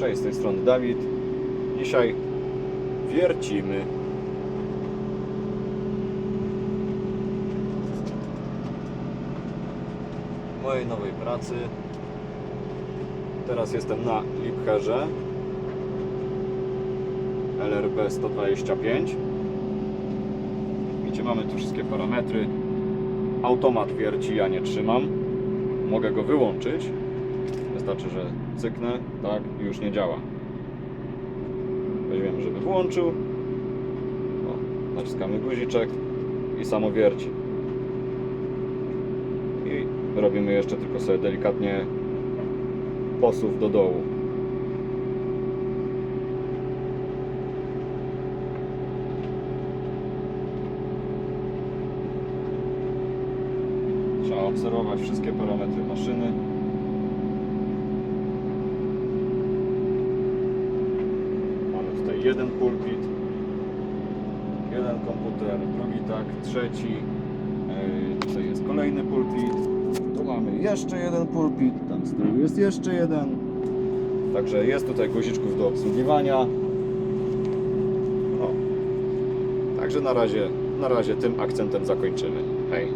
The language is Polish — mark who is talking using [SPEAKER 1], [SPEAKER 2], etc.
[SPEAKER 1] Cześć, z tej strony Dawid. Dzisiaj wiercimy. Mojej nowej pracy. Teraz jestem na Lipherze. LRB 125. Widzicie, mamy tu wszystkie parametry. Automat wierci, ja nie trzymam. Mogę go wyłączyć. Wystarczy, że cyknę, tak, i już nie działa. Weźmiemy, żeby włączył. O, naciskamy guziczek i samo wierci. I robimy jeszcze tylko sobie delikatnie posuw do dołu. Trzeba obserwować wszystkie parametry maszyny. Mamy tutaj jeden pulpit, jeden komputer, drugi tak, trzeci. Yy, Tutaj jest kolejny pulpit. Tu mamy jeszcze jeden pulpit, tam z tyłu jest jeszcze jeden. Także jest tutaj guziczków do obsługiwania. O. Także na razie, na razie tym akcentem zakończymy. Hej.